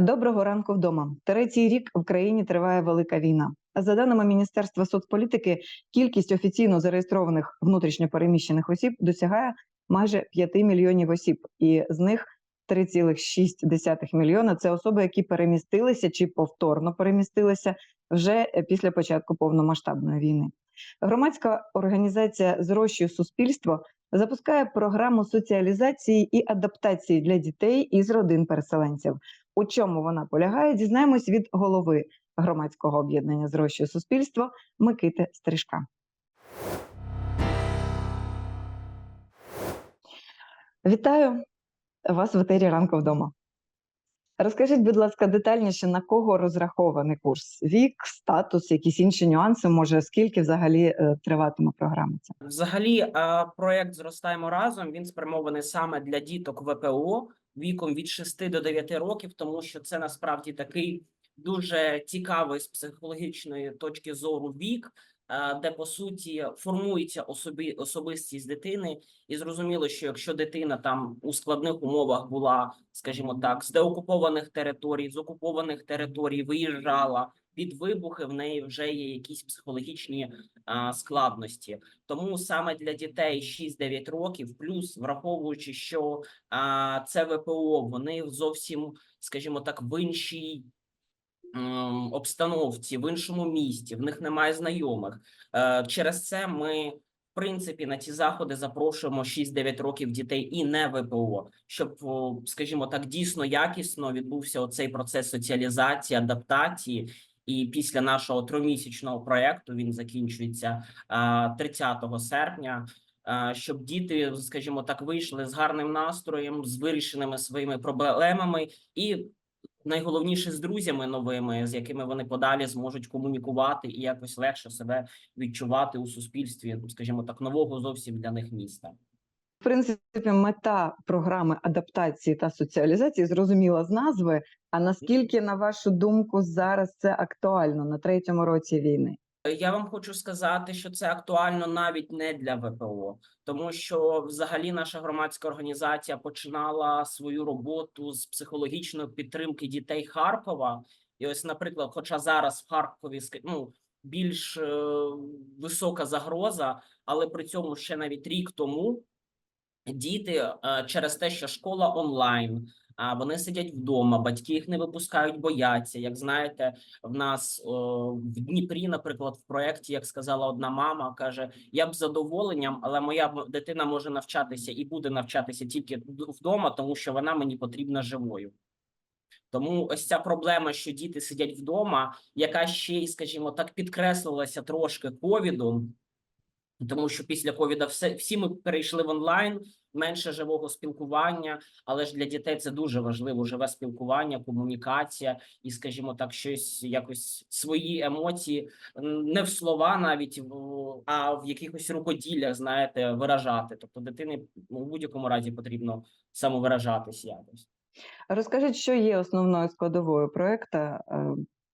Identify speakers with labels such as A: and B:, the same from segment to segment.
A: Доброго ранку вдома. Третій рік в країні триває велика війна. За даними Міністерства соцполітики, кількість офіційно зареєстрованих внутрішньопереміщених осіб досягає майже 5 мільйонів осіб, і з них 3,6 мільйона це особи, які перемістилися чи повторно перемістилися вже після початку повномасштабної війни. Громадська організація Зрощує суспільство запускає програму соціалізації і адаптації для дітей із родин переселенців. У чому вона полягає, дізнаємось від голови громадського об'єднання Зрощує суспільство Микити Стрижка. Вітаю вас в етері ранку вдома. Розкажіть, будь ласка, детальніше на кого розрахований курс? Вік, статус, якісь інші нюанси, може, скільки взагалі е, триватиме програма?
B: Взагалі, е, проект зростаємо разом. Він спрямований саме для діток ВПО віком від 6 до 9 років, тому що це насправді такий дуже цікавий з психологічної точки зору вік, е, де по суті формується особі особистість дитини, і зрозуміло, що якщо дитина там у складних умовах була, скажімо так, з деокупованих територій, з окупованих територій виїжджала. Під вибухи в неї вже є якісь психологічні а, складності, тому саме для дітей 6-9 років, плюс враховуючи, що а, це ВПО, вони зовсім, скажімо так, в іншій обстановці, в іншому місті, в них немає знайомих. Е, через це ми. В принципі, на ці заходи запрошуємо 6-9 років дітей і не ВПО, щоб, скажімо так, дійсно якісно відбувся оцей процес соціалізації, адаптації. І після нашого тримісячного проекту він закінчується а, 30 серпня. Щоб діти, скажімо так, вийшли з гарним настроєм, з вирішеними своїми проблемами, і найголовніше з друзями новими, з якими вони подалі зможуть комунікувати і якось легше себе відчувати у суспільстві, скажімо так, нового зовсім для них міста.
A: В принципі, мета програми адаптації та соціалізації зрозуміла з назви. А наскільки, на вашу думку, зараз це актуально на третьому році війни?
B: Я вам хочу сказати, що це актуально навіть не для ВПО, тому що взагалі наша громадська організація починала свою роботу з психологічної підтримки дітей Харкова. І ось, наприклад, хоча зараз в Харкові ну, більш е, висока загроза, але при цьому ще навіть рік тому діти е, через те, що школа онлайн. А вони сидять вдома, батьки їх не випускають, бояться. Як знаєте, в нас о, в Дніпрі, наприклад, в проєкті, як сказала одна мама, каже: я б з задоволенням, але моя дитина може навчатися і буде навчатися тільки вдома, тому що вона мені потрібна живою. Тому ось ця проблема, що діти сидять вдома, яка ще й, скажімо так, підкреслилася трошки ковідом, тому що після ковіда все всі ми перейшли в онлайн, менше живого спілкування, але ж для дітей це дуже важливо: живе спілкування, комунікація і, скажімо так, щось якось свої емоції не в слова, навіть а в якихось рукоділлях, знаєте, виражати. Тобто, дитині ну, в будь-якому разі потрібно самовиражатись якось.
A: Розкажіть, що є основною складовою проекту, е,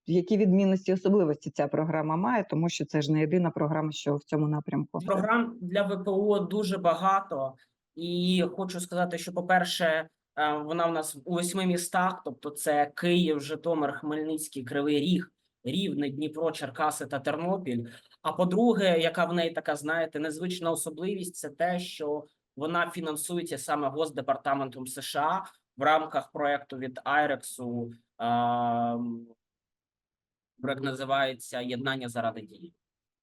A: які відмінності особливості ця програма має, тому що це ж не єдина програма, що в цьому напрямку.
B: Програм для ВПО дуже багато, і хочу сказати, що, по-перше, е, вона в нас у восьми містах, тобто це Київ, Житомир, Хмельницький, Кривий Ріг, Рівне, Дніпро, Черкаси та Тернопіль. А по-друге, яка в неї така, знаєте, незвична особливість, це те, що вона фінансується саме Госдепартаментом США в рамках проекту від Айрексу. Проект називається Єднання заради дії.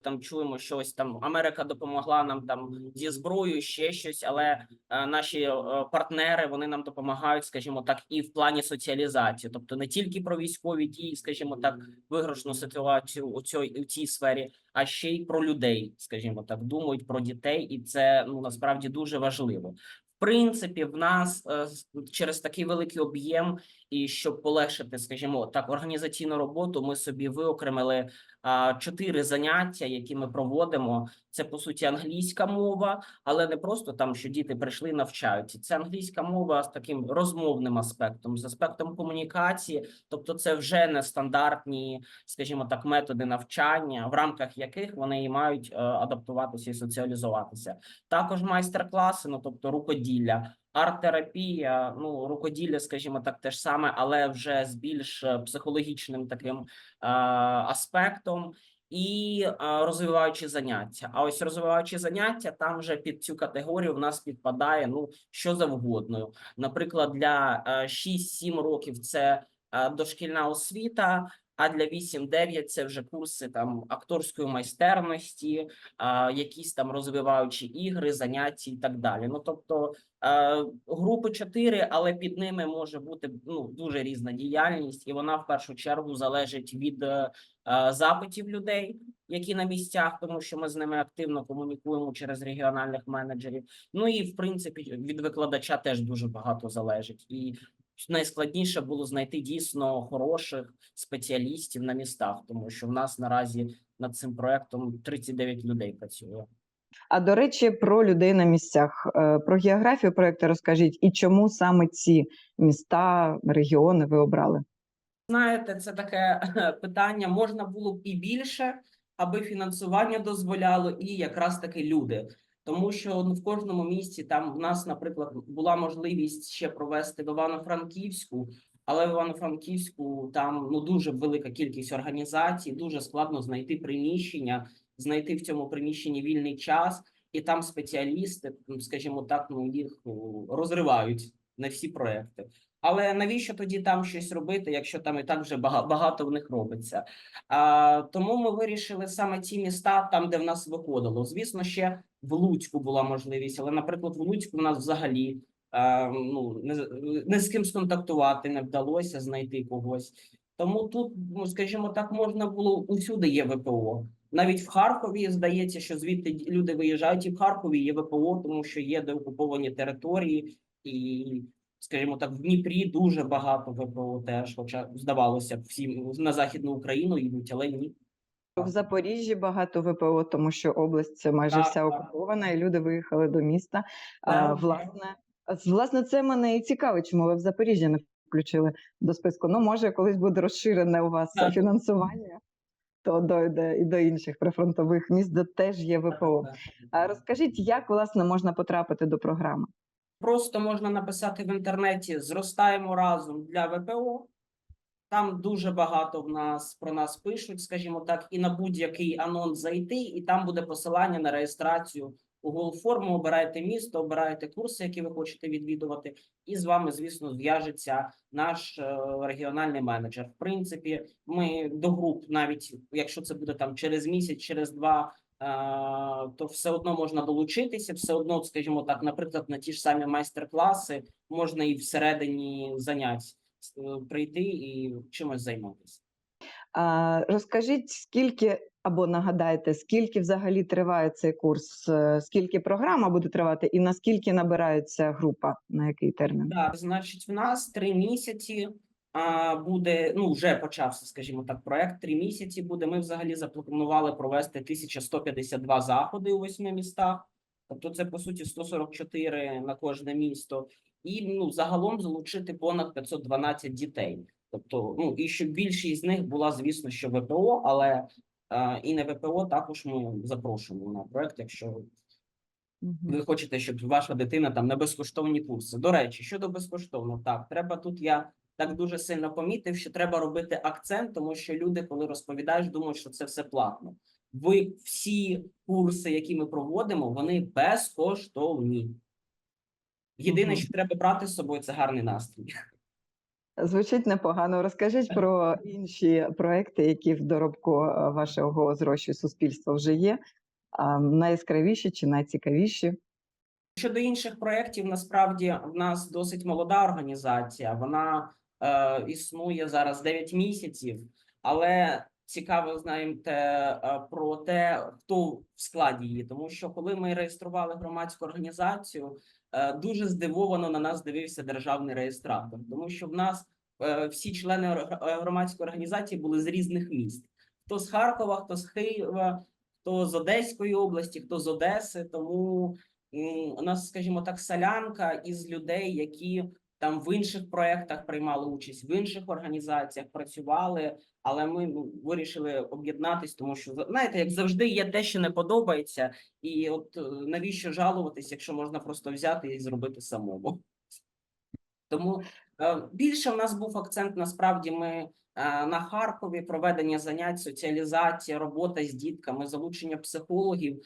B: Там чуємо щось там. Америка допомогла нам там зі зброєю, ще щось, але е, наші е, партнери вони нам допомагають, скажімо так, і в плані соціалізації, тобто не тільки про військові дії, скажімо так, виграшну ситуацію у цій у цій сфері, а ще й про людей, скажімо так, думають про дітей, і це ну насправді дуже важливо. Принципі, в нас е, через такий великий об'єм, і щоб полегшити, скажімо так, організаційну роботу, ми собі виокремили чотири заняття, які ми проводимо. Це по суті англійська мова, але не просто там, що діти прийшли навчаються. Це англійська мова з таким розмовним аспектом, з аспектом комунікації, тобто це вже не стандартні, скажімо так, методи навчання, в рамках яких вони мають е, адаптуватися і соціалізуватися. Також майстер-класи, ну тобто рукоділля. Арт-терапія, ну рукоділля, скажімо так, те ж саме, але вже з більш е, психологічним таким е, аспектом. І е, розвиваючі заняття. А ось розвиваючі заняття там вже під цю категорію в нас підпадає ну що завгодно. Наприклад, для е, 6-7 років це дошкільна освіта. А для 8-9 це вже курси там акторської майстерності, а, якісь там розвиваючі ігри, заняття і так далі. Ну тобто е, групи 4, але під ними може бути ну дуже різна діяльність, і вона в першу чергу залежить від е, е, запитів людей, які на місцях, тому що ми з ними активно комунікуємо через регіональних менеджерів. Ну і в принципі від викладача теж дуже багато залежить. І найскладніше було знайти дійсно хороших спеціалістів на містах, тому що в нас наразі над цим проектом 39 людей працює.
A: А до речі, про людей на місцях, Е, про географію проекту розкажіть і чому саме ці міста, регіони ви обрали?
B: Знаєте, це таке питання. Можна було б і більше, аби фінансування дозволяло, і якраз таки люди. Тому що ну, в кожному місті там в нас, наприклад, була можливість ще провести в Івано-Франківську, але в Івано-Франківську там ну дуже велика кількість організацій, дуже складно знайти приміщення, знайти в цьому приміщенні вільний час, і там спеціалісти, скажімо так, ну їх ну, розривають на всі проекти. Але навіщо тоді там щось робити, якщо там і так вже багато в них робиться? А, тому ми вирішили саме ті міста, там, де в нас виходило. Звісно, ще в Луцьку була можливість, але, наприклад, в Луцьку в нас взагалі а, ну, не, не з ким сконтактувати не вдалося знайти когось. Тому тут, ну, скажімо так, можна було усюди є ВПО. Навіть в Харкові здається, що звідти люди виїжджають, і в Харкові є ВПО, тому що є деокуповані території, і, скажімо так, в Дніпрі дуже багато ВПО теж, хоча здавалося б, всі на Західну Україну йдуть, але ні.
A: В Запоріжжі багато ВПО, тому що область це майже
B: Так,
A: вся
B: так.
A: окупована, і люди виїхали до міста. А,
B: Так.
A: власне, а, власне, це мене і цікавить, чому ви в Запоріжжі не включили до списку. Ну, може, колись буде розширене у вас
B: Так.
A: фінансування, то дойде і до інших прифронтових міст, де теж є ВПО. Розкажіть, як власне можна потрапити до програми?
B: Просто можна написати в інтернеті Зростаємо разом для ВПО. Там дуже багато в нас про нас пишуть, скажімо так, і на будь-який анонс зайти, і там буде посилання на реєстрацію у Google форму. Обирайте місто, обирайте курси, які ви хочете відвідувати, і з вами, звісно, зв'яжеться наш е, регіональний менеджер. В принципі, ми до груп, навіть якщо це буде там через місяць, через два. Е, То все одно можна долучитися, все одно, скажімо так, наприклад, на ті ж самі майстер-класи можна і всередині занять е, прийти і чимось займатися.
A: А, розкажіть, скільки або нагадайте, скільки взагалі триває цей курс, е, скільки програма буде тривати, і наскільки набирається група, на який термін?
B: Так, значить, в нас три місяці буде. Ну, вже почався, скажімо так, проект. Три місяці буде. Ми взагалі запланували провести 1152 заходи у восьми містах. Тобто, це по суті 144 на кожне місто, і ну загалом залучити понад 512 дітей. Тобто, ну і щоб більшість з них була, звісно, що ВПО, але а, і не ВПО також ми запрошуємо на проект, якщо ви хочете, щоб ваша дитина там на безкоштовні курси. До речі, щодо безкоштовно, так треба тут. Я так дуже сильно помітив, що треба робити акцент, тому що люди, коли розповідаєш, думають, що це все платно. Ви всі курси, які ми проводимо, вони безкоштовні. Єдине, що треба брати з собою, це гарний настрій.
A: Звучить непогано. Розкажіть про інші проекти, які в доробку е, вашого зрощу суспільства вже є. Найяскравіші чи найцікавіші?
B: Щодо інших проєктів, насправді в нас досить молода організація. Вона е, існує зараз 9 місяців, але цікаво знаєте е, про те, хто в складі її. Тому що коли ми реєстрували громадську організацію, е, дуже здивовано на нас дивився державний реєстратор, тому що в нас е, всі члени е, громадської організації були з різних міст: хто з Харкова, хто з Києва, хто з Одеської області, хто з Одеси. Тому у нас, скажімо так, солянка із людей, які там в інших проєктах приймали участь, в інших організаціях працювали, але ми ну, вирішили об'єднатись, тому що знаєте, як завжди, є те, що не подобається, і от е, навіщо жалуватись, якщо можна просто взяти і зробити самому. Тому е, більше в нас був акцент. Насправді ми е, на Харкові проведення занять, соціалізація, робота з дітками, залучення психологів,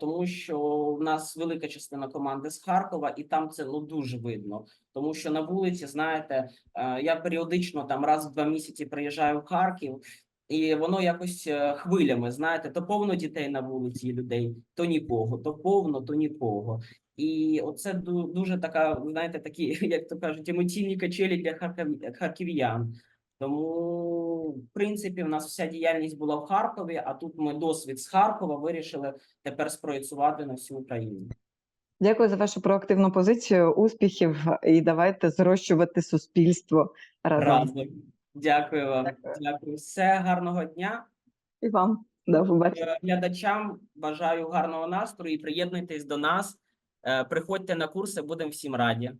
B: тому що в нас велика частина команди з Харкова, і там це ну дуже видно. Тому що на вулиці, знаєте, е, я періодично там раз в два місяці приїжджаю в Харків. І воно якось е, хвилями, знаєте, то повно дітей на вулиці людей, то нікого, то повно, то нікого. І оце дуже така, знаєте, такі, як то кажуть, емоційні качелі для харків- харків'ян. Тому, в принципі, в нас вся діяльність була в Харкові, а тут ми досвід з Харкова вирішили тепер спроєктувати на всю Україну.
A: Дякую за вашу проактивну позицію. Успіхів і давайте зрощувати суспільство разом.
B: Разом. Дякую вам.
A: Дякую.
B: Дякую. Все гарного дня.
A: І вам до побачення.
B: Е, Глядачам бажаю гарного настрою і приєднуйтесь до нас. Е, Приходьте на курси, будемо всім раді.